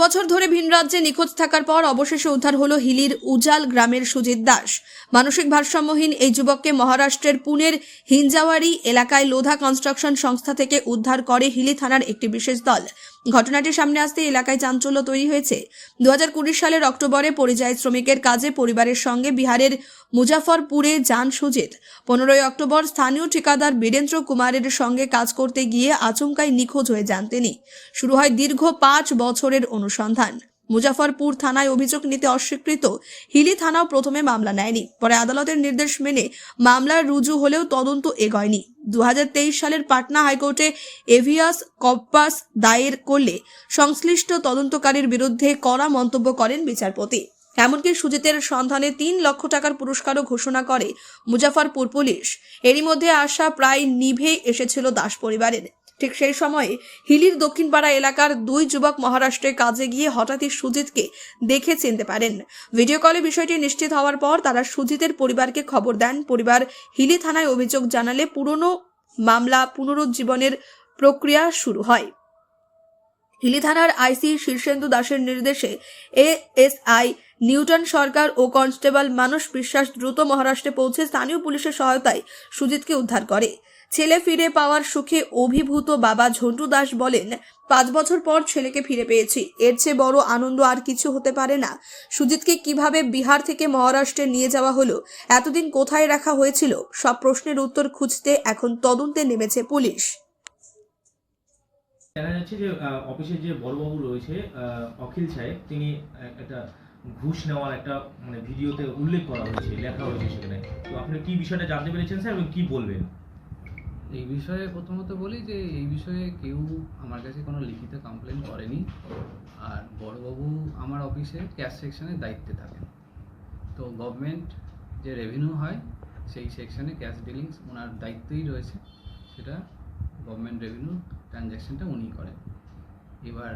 বছর ধরে ভিন রাজ্যে নিখোঁজ থাকার পর অবশেষে উদ্ধার হলো হিলির উজাল গ্রামের সুজিত দাস। মানসিক ভারসাম্যহীন এই যুবককে মহারাষ্ট্রের পুনের হিঞ্জাওয়ারি এলাকায় লোধা কনস্ট্রাকশন সংস্থা থেকে উদ্ধার করে হিলি থানার একটি বিশেষ দল। ঘটনাটি সামনে আসতে এলাকায় চাঞ্চল্য তৈরি হয়েছে। দু হাজার কুড়ি সালের অক্টোবরে পরিযায়ী শ্রমিকের কাজে পরিবারের সঙ্গে বিহারের মুজাফরপুরে যান সুজিত। পনেরোই অক্টোবর স্থানীয় ঠিকাদার বীরেন্দ্র কুমারের সঙ্গে কাজ করতে গিয়ে আচমকাই নিখোঁজ হয়ে যান তিনি। শুরু হয় দীর্ঘ পাঁচ বছরের অনুসন্ধান। মুজাফরপুর থানায় অভিযোগ নিতে অস্বীকৃত হিলি থানাও প্রথমে মামলা নেয়নি। পরে আদালতের নির্দেশ মেনে মামলা রুজু হলেও তদন্ত এগোয়নি। দুহাজার তেইশ সালের পাটনা হাইকোর্টে এভিয়াস কপ্পাস দায়ের করলে সংশ্লিষ্ট তদন্তকারীর বিরুদ্ধে কড়া মন্তব্য করেন বিচারপতি। এমনকি সুজিতের সন্ধানে তিন লক্ষ টাকার পুরস্কারও ঘোষণা করে মুজাফরপুর পুলিশ। এরই মধ্যে আশা প্রায় নিভে এসেছিল দাস পরিবারের। ঠিক সেই সময়ে হিলির দক্ষিণপাড়া এলাকার দুই যুবক মহারাষ্ট্রে কাজে গিয়ে হঠাৎই সুজিতকে দেখে চিনতে পারেন। ভিডিও কলে বিষয়টি নিশ্চিত হওয়ার পর তারা সুজিতের পরিবারকে খবর দেন। পরিবার হিলি থানায় অভিযোগ জানালে পুরনো মামলা পুনরুজ্জীবনের প্রক্রিয়া শুরু হয়। হিলি থানার আইসি শীর্ষেন্দু দাসের নির্দেশে এএসআই, নিউটন সরকার ও কনস্টেবল মানস বিশ্বাস দ্রুত মহারাষ্ট্রে পৌঁছে স্থানীয় পুলিশের সহায়তায় সুজিতকে উদ্ধার করে। ছেলে ফিরে পাওয়ার সুখে অভিভূত বাবা ঝন্টু দাস বলেন, পাঁচ বছর পর ছেলেকে ফিরে পেয়েছি। এর চেয়ে বড় আনন্দ আর কিছু হতে পারে না। সুজিতকে কীভাবে বিহার থেকে মহারাষ্ট্রে নিয়ে যাওয়া হলো, এতদিন কোথায় রাখা হয়েছিল, সব প্রশ্নের উত্তর খুঁজতে এখন তদন্তে নেমেছে পুলিশ। জানা যাচ্ছে যে অফিসের যে বড়বাবু রয়েছে অখিল সাহেব, তিনি একটা ঘুষ নেওয়ার একটা মানে ভিডিওতে উল্লেখ করা হয়েছে, লেখা হয়েছে সেখানে। তো আপনি কি বিষয়টা জানতে পেরেছেন, স্যার, এবং কি বলবেন? এই বিষয়ে প্রথমত বলি যে, এই বিষয়ে কেউ আমার কাছে কোনো লিখিত কমপ্লেন করেনি। আর বড়বাবু আমার অফিসে ক্যাশ সেকশনের দায়িত্বে থাকেন। তো গভর্নমেন্ট যে রেভিনিউ হয়, সেই সেকশনে ক্যাশ ডিলিংস ওনার দায়িত্বই রয়েছে। সেটা গভর্নমেন্ট রেভিনিউ ট্রানজ্যাকশনটা উনি করেন। এবার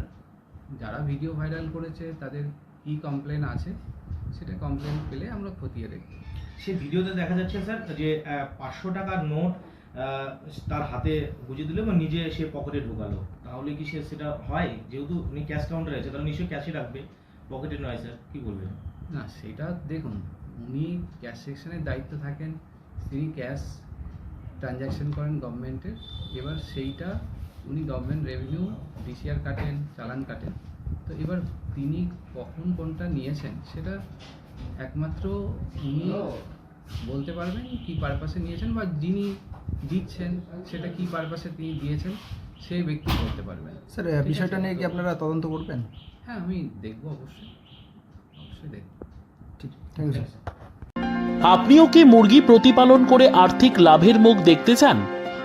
যারা ভিডিও ভাইরাল করেছে তাদের কী কমপ্লেন আছে সেটা কমপ্লেন পেলে আমরা খতিয়ে দেখব। সে ভিডিওতে দেখা যাচ্ছে স্যার যে পাঁচশো টাকার নোট তার হাতে গুজে দিল এবং নিজে সে পকেটে ঢোকালো। তাহলে কি সে সেটা হয়? যেহেতু উনি ক্যাশ কাউন্টারে আছে তাহলে নিশ্চয়ই ক্যাশে রাখবে। পকেটে নয় স্যার কি বলবেন? না সেটা দেখুন উনি ক্যাশ সেকশনের দায়িত্ব থাকেন তিনি ক্যাশ ট্রানজ্যাকশন করেন গভর্নমেন্টের এবার সেইটা উনি গভর্নমেন্ট রেভিনিউ ডিসিআর কাটেন চালান কাটেন। তো এবার তিনি কখন কোনটা নিয়েছেন সেটা একমাত্র উনি বলতে পারবেন কি পারপাসে নিয়েছেন বা যিনি দিচ্ছেন সেটা কি পারপাসে তিনি দিয়েছেন সেই ব্যক্তি বলতে পারবেন। স্যার বিষয়টা নিয়ে কি আপনারা তদন্ত করবেন? হ্যাঁ আমি দেখব অবশ্যই। অবশ্যই দেখব। ঠিক থ্যাংক ইউ স্যার আপনিও কি মুরগি প্রতিপালন করে আর্থিক লাভের মুখ দেখতে চান?